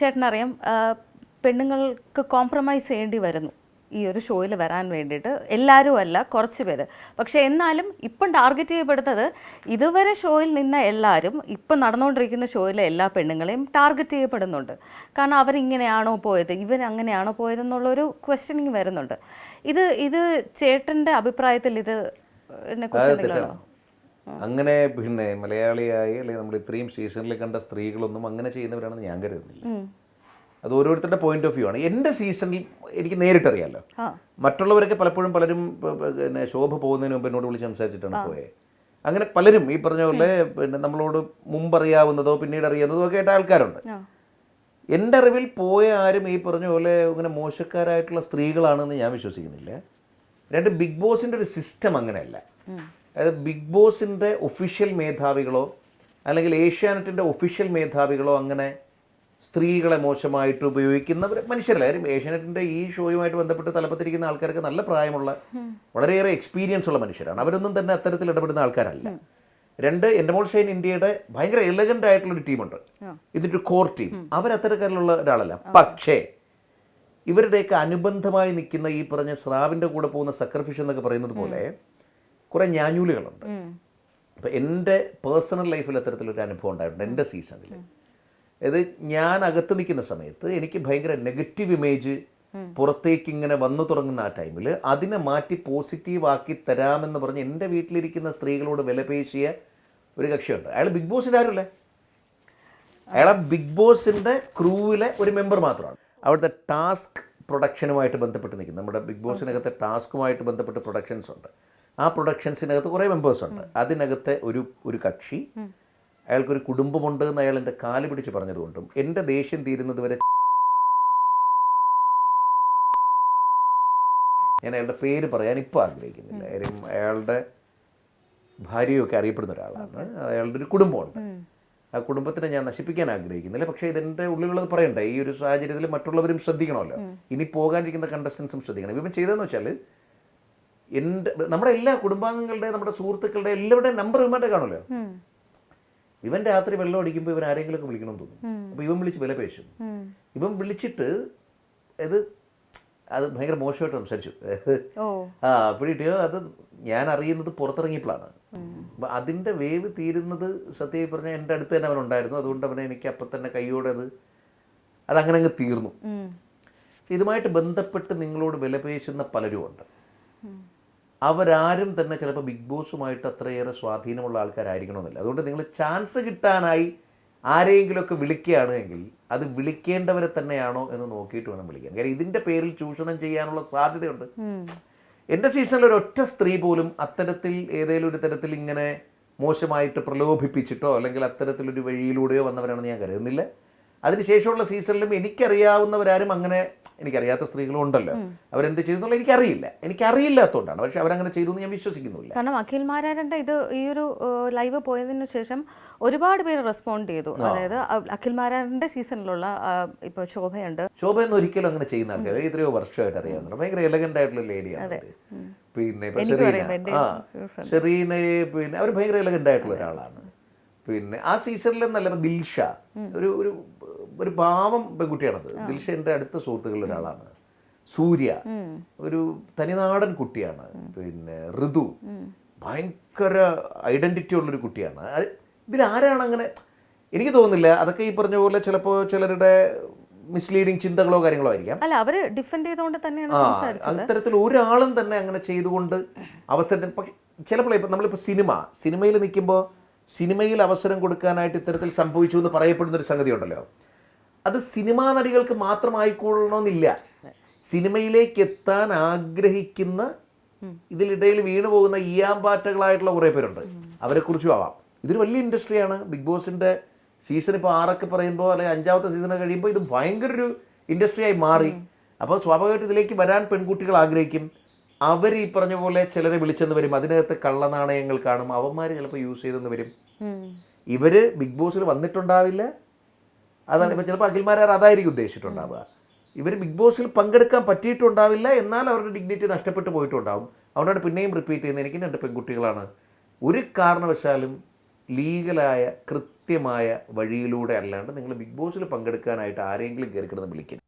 ചേട്ടനറിയാം അറിയാം. പെണ്ണുങ്ങൾക്ക് കോംപ്രമൈസ് ചെയ്യേണ്ടി വരുന്നു. ഈ ഒരു ഷോയിൽ വരാൻ വേണ്ടിയിട്ട്. എല്ലാവരും അല്ല കുറച്ച് പേര്. പക്ഷേ എന്നാലും ഇപ്പം ടാർഗറ്റ് ചെയ്യപ്പെടുന്നത് ഇതുവരെ ഷോയിൽ നിന്ന എല്ലാവരും ഇപ്പം നടന്നുകൊണ്ടിരിക്കുന്ന ഷോയിലെ എല്ലാ പെണ്ണുങ്ങളെയും ടാർഗറ്റ് ചെയ്യപ്പെടുന്നുണ്ട്. കാരണം അവരിങ്ങനെയാണോ പോയത്? ഇവരങ്ങനെയാണോ പോയതെന്നുള്ളൊരു ക്വസ്റ്റ്യനിങ് വരുന്നുണ്ട്. ഇത് ഇത് ചേട്ടന്റെ അഭിപ്രായത്തിൽ ഇത് എന്നെ കുറിച്ച് അങ്ങനെ പിന്നെ മലയാളിയായി അല്ലെങ്കിൽ നമ്മൾ ഇത്രയും സീസണിൽ കണ്ട സ്ത്രീകളൊന്നും അങ്ങനെ ചെയ്യുന്നവരാണെന്ന് ഞാൻ കരുതുന്നില്ല. അത് ഓരോരുത്തരുടെ പോയിന്റ് ഓഫ് വ്യൂ ആണ്. എന്റെ സീസണിൽ എനിക്ക് നേരിട്ടറിയാമല്ലോ. മറ്റുള്ളവരൊക്കെ പലപ്പോഴും പലരും പിന്നെ ശോഭ പോകുന്നതിന് മുമ്പ് എന്നോട് വിളിച്ച് സംസാരിച്ചിട്ടാണ് പോയത് അങ്ങനെ പലരും ഈ പറഞ്ഞ പോലെ പിന്നെ നമ്മളോട് മുമ്പറിയാവുന്നതോ പിന്നീട് അറിയാവുന്നതോ ഒക്കെ ആയിട്ട് ആൾക്കാരുണ്ട്. എന്റെ അറിവിൽ പോയ ആരും ഈ പറഞ്ഞ പോലെ ഇങ്ങനെ മോശക്കാരായിട്ടുള്ള സ്ത്രീകളാണെന്ന് ഞാൻ വിശ്വസിക്കുന്നില്ല. രണ്ട് ബിഗ് ബോസിന്റെ ഒരു സിസ്റ്റം അങ്ങനെയല്ല. അതായത് ബിഗ് ബോസിന്റെ ഒഫീഷ്യൽ മേധാവികളോ അല്ലെങ്കിൽ ഏഷ്യാനെറ്റിന്റെ ഒഫീഷ്യൽ മേധാവികളോ അങ്ങനെ സ്ത്രീകളെ മോശമായിട്ട് ഉപയോഗിക്കുന്നവർ മനുഷ്യരല്ല? കാര്യം ഏഷ്യാനെറ്റിന്റെ ഈ ഷോയുമായിട്ട് ബന്ധപ്പെട്ട് തലപ്പത്തിരിക്കുന്ന ആൾക്കാർക്ക് നല്ല പ്രായമുള്ള വളരെയേറെ എക്സ്പീരിയൻസ് ഉള്ള മനുഷ്യരാണ്. അവരൊന്നും തന്നെ അത്തരത്തിൽ ഇടപെടുന്ന ആൾക്കാരല്ല. രണ്ട് എന്റെ മോൾ ഷൈൻ ഇന്ത്യയുടെ ഭയങ്കര എലഗന്റ് ആയിട്ടുള്ളൊരു ടീമുണ്ട് ഇതിന്റെ ഒരു കോർ ടീം അവരത്തരക്കാരിലുള്ള ഒരാളല്ല. പക്ഷേ ഇവരുടെയൊക്കെ അനുബന്ധമായി നിൽക്കുന്ന ഈ പറഞ്ഞ സ്രാവിന്റെ കൂടെ പോകുന്ന സക്രിഫിഷ് എന്നൊക്കെ പറയുന്നത് പോലെ കുറേ ഞാഞ്ഞൂലുകളുണ്ട്. അപ്പോൾ എന്റെ പേഴ്സണൽ ലൈഫിൽ അത്തരത്തിലൊരു അനുഭവം ഉണ്ടായിട്ടുണ്ട് എന്റെ സീസണിൽ ഇത് ഞാൻ അകത്ത് നിൽക്കുന്ന സമയത്ത് എനിക്ക് ഭയങ്കര നെഗറ്റീവ് ഇമേജ് പുറത്തേക്ക് ഇങ്ങനെ വന്നു തുടങ്ങുന്ന ആ ടൈമിൽ അതിനെ മാറ്റി പോസിറ്റീവ് ആക്കി തരാമെന്ന് പറഞ്ഞ് എന്റെ വീട്ടിലിരിക്കുന്ന സ്ത്രീകളോട് വിലപേശിയ ഒരു കക്ഷിയുണ്ട്. അയാൾ ബിഗ് ബോസിന്റെ ആരുമല്ലേ? അയാൾ ബിഗ് ബോസിന്റെ ക്രൂവിലെ ഒരു മെമ്പർ മാത്രമാണ്. അവിടുത്തെ ടാസ്ക് പ്രൊഡക്ഷനുമായിട്ട് ബന്ധപ്പെട്ട് നിൽക്കുന്നത് നമ്മുടെ ബിഗ് ബോസിനകത്തെ ടാസ്കുമായിട്ട് ബന്ധപ്പെട്ട് പ്രൊഡക്ഷൻസ് ഉണ്ട്. ആ പ്രൊഡക്ഷൻസിനകത്ത് കുറേ മെമ്പേഴ്സ് ഉണ്ട് അതിനകത്തെ ഒരു ഒരു കക്ഷി അയാൾക്കൊരു കുടുംബമുണ്ട് എന്ന് അയാൾ എന്റെ കാൽ പിടിച്ച് പറഞ്ഞതുകൊണ്ടും എന്റെ ദേഷ്യം തീരുന്നത് വരെ ഞാൻ അയാളുടെ പേര് പറയാൻ ഇപ്പോൾ ആഗ്രഹിക്കുന്നില്ല. കാര്യം അയാളുടെ ഭാര്യയൊക്കെ അറിയപ്പെടുന്ന ഒരാളാണ്. അയാളുടെ ഒരു കുടുംബമുണ്ട്. ആ കുടുംബത്തിനെ ഞാൻ നശിപ്പിക്കാൻ ആഗ്രഹിക്കുന്നില്ല. പക്ഷേ ഇതിന്റെ ഉള്ളിലുള്ളത് പറയണ്ടേ? ഈ ഒരു സാഹചര്യത്തിൽ മറ്റുള്ളവരും ശ്രദ്ധിക്കണമല്ലോ. ഇനി പോകാനിരിക്കുന്ന കണ്ടസ്റ്റൻസും ശ്രദ്ധിക്കണം. ഇവൻ ചെയ്തതെന്ന് വെച്ചാൽ എന്റെ നമ്മുടെ എല്ലാ കുടുംബാംഗങ്ങളുടെ നമ്മുടെ സുഹൃത്തുക്കളുടെ എല്ലാവരുടെയും നമ്പർ ഇവന്മാരുടെ കാണുമല്ലോ? ഇവൻ രാത്രി വെള്ളം അടിക്കുമ്പോൾ ഇവൻ ആരെങ്കിലുമൊക്കെ വിളിക്കണം എന്ന് തോന്നും അപ്പോൾ ഇവൻ വിളിച്ച് വില പേശും. ഇവൻ വിളിച്ചിട്ട് ഇത് അത് ഭയങ്കര മോശമായിട്ട് സംസാരിച്ചു. ആ അപ്പോഴിട്ടോ അത് ഞാൻ അറിയുന്നത് പുറത്തിറങ്ങിയപ്പോഴാണ്. അപ്പം അതിന്റെ വേവ് തീരുന്നത് സത്യമായി പറഞ്ഞാൽ എന്റെ അടുത്ത് തന്നെ അവൻ ഉണ്ടായിരുന്നു അതുകൊണ്ട് അവനെ എനിക്ക് അപ്പം തന്നെ കൈയോടെ അത് അതങ്ങനെ അങ്ങ് തീർന്നു. ഇതുമായിട്ട് ബന്ധപ്പെട്ട് നിങ്ങളോട് വിലപേശുന്ന പലരും ഉണ്ട് അവരാരും തന്നെ ചിലപ്പോൾ ബിഗ് ബോസുമായിട്ട് അത്രയേറെ സ്വാധീനമുള്ള ആൾക്കാരായിരിക്കണമെന്നില്ല. അതുകൊണ്ട് നിങ്ങൾ ചാൻസ് കിട്ടാനായി ആരെയെങ്കിലുമൊക്കെ വിളിക്കുകയാണ് എങ്കിൽ അത് വിളിക്കേണ്ടവരെ തന്നെയാണോ എന്ന് നോക്കിയിട്ട് വേണം വിളിക്കാൻ. കാര്യം ഇതിന്റെ പേരിൽ ചൂഷണം ചെയ്യാനുള്ള സാധ്യതയുണ്ട്. എന്റെ സീസണിൽ ഒരൊറ്റ സ്ത്രീ പോലും അത്തരത്തിൽ ഏതെങ്കിലും ഒരു തരത്തിൽ ഇങ്ങനെ മോശമായിട്ട് പ്രലോഭിപ്പിച്ചിട്ടോ അല്ലെങ്കിൽ അത്തരത്തിലൊരു വഴിയിലൂടെയോ വന്നവരാണെന്ന് ഞാൻ കരുതുന്നില്ല. അതിനുശേഷമുള്ള സീസണിലും എനിക്കറിയാവുന്നവരാരും അങ്ങനെ എനിക്കറിയാത്ത സ്ത്രീകളും ഉണ്ടല്ലോ. അവരെന്ത് ചെയ്തു എന്നുള്ളത് എനിക്കറിയില്ല. എനിക്കറിയില്ലാത്തതുകൊണ്ടാണ് പക്ഷെ അവരങ്ങനെ ചെയ്തു എന്ന് ഞാൻ വിശ്വസിക്കുന്നില്ല കാരണം അഖിൽ മാരാരന്റെ ഇത് ഈ ഒരു ലൈവ് പോയതിന് ശേഷം ഒരുപാട് പേര് റെസ്പോണ്ട് ചെയ്തു. അതായത് അഖിൽ മാരാരന്റെ സീസണിലുള്ള ഇപ്പോൾ ശോഭയുണ്ട്. ശോഭ എന്ന് ഒരിക്കലും അങ്ങനെ ചെയ്യുന്ന ആൾക്കാർ എത്രയോ വർഷമായിട്ട് അറിയാവുന്ന ഭയങ്കര എലഗന്റ് ആയിട്ടുള്ള ലേഡിയാണ്. പിന്നെ ഇപ്പൊ എനിക്ക് ഷെറീന. ആ. ഷെറീനയെ പിന്നെ അവർ ഭയങ്കര എലഗന്റ് ആയിട്ടുള്ള ഒരാളാണ്. പിന്നെ ആ സീസണിൽ എന്നല്ല ദിൽഷ. ഒരു ഒരു ഒരു പാവം പെൺകുട്ടിയാണത്. ദിൽഷ എന്റെ അടുത്ത സുഹൃത്തുക്കളിൽ ഒരാളാണ്. സൂര്യ. ഒരു തനിനാടൻ കുട്ടിയാണ്. പിന്നെ ഋതു. ഭയങ്കര ഐഡന്റിറ്റി ഉള്ളൊരു കുട്ടിയാണ്. ഇതിൽ ഇതിലാരാണ് അങ്ങനെ? എനിക്ക് തോന്നുന്നില്ല. അതൊക്കെ ഈ പറഞ്ഞ പോലെ ചിലപ്പോൾ ചിലരുടെ മിസ്ലീഡിങ് ചിന്തകളോ കാര്യങ്ങളോ ആയിരിക്കാം. അല്ല അവർ ഡിഫെൻഡ് ചെയ്തുകൊണ്ട് തന്നെയാണ് സംസാരിച്ചത്. അത്തരത്തിൽ ഒരാളും തന്നെ അങ്ങനെ ചെയ്തുകൊണ്ട് അവസരത്തിന് പക്ഷെ ചിലപ്പോൾ ഇപ്പം നമ്മളിപ്പോൾ സിനിമ സിനിമയിൽ നിൽക്കുമ്പോൾ സിനിമയിൽ അവസരം കൊടുക്കാനായിട്ട് ഇത്തരത്തിൽ സംഭവിച്ചു എന്ന് പറയപ്പെടുന്ന ഒരു സംഗതി ഉണ്ടല്ലോ അത് സിനിമാ നടികൾക്ക് മാത്രമായിക്കൊള്ളണമെന്നില്ല. സിനിമയിലേക്ക് എത്താൻ ആഗ്രഹിക്കുന്ന ഇതിലിടയിൽ വീണു പോകുന്ന ഈയാമ്പാറ്റകളായിട്ടുള്ള കുറേ പേരുണ്ട്. അവരെക്കുറിച്ചും ആവാം. ഇതൊരു വലിയ ഇൻഡസ്ട്രിയാണ്. ബിഗ് ബോസിന്റെ സീസൺ ഇപ്പോൾ ആറൊക്കെ പറയുമ്പോൾ അല്ലെങ്കിൽ അഞ്ചാമത്തെ സീസൺ കഴിയുമ്പോൾ ഇത് ഭയങ്കര ഒരു ഇൻഡസ്ട്രിയായി മാറി. അപ്പോൾ സ്വാഭാവികമായിട്ട് ഇതിലേക്ക് വരാൻ പെൺകുട്ടികൾ ആഗ്രഹിക്കും. അവർ ഈ പറഞ്ഞ പോലെ ചിലരെ വിളിച്ചെന്ന് വരും. അതിനകത്ത് കള്ളനാണയങ്ങൾ കാണും. അവന്മാർ ചിലപ്പോൾ യൂസ് ചെയ്തെന്ന് വരും. ഇവർ ബിഗ് ബോസിൽ വന്നിട്ടുണ്ടാവില്ല. അതാണ് ഇപ്പൊ ചിലപ്പോൾ അഖിൽമാരാർ അതായിരിക്കും ഉദ്ദേശിച്ചിട്ടുണ്ടാവുക. ഇവർ ബിഗ് ബോസിൽ പങ്കെടുക്കാൻ പറ്റിയിട്ടുണ്ടാവില്ല. എന്നാൽ അവരുടെ ഡിഗ്നിറ്റി നഷ്ടപ്പെട്ടു പോയിട്ടുണ്ടാവും. അതുകൊണ്ടാണ് പിന്നെയും റിപ്പീറ്റ് ചെയ്യുന്നത്. എനിക്ക് രണ്ട് പെൺകുട്ടികളാണ്. ഒരു കാരണവശാലും ലീഗലായ കൃത്യമായ വഴിയിലൂടെ അല്ലാണ്ട് നിങ്ങൾ ബിഗ് ബോസിൽ പങ്കെടുക്കാനായിട്ട് ആരെങ്കിലും കയറി കിടന്ന് വിളിക്കരുത്.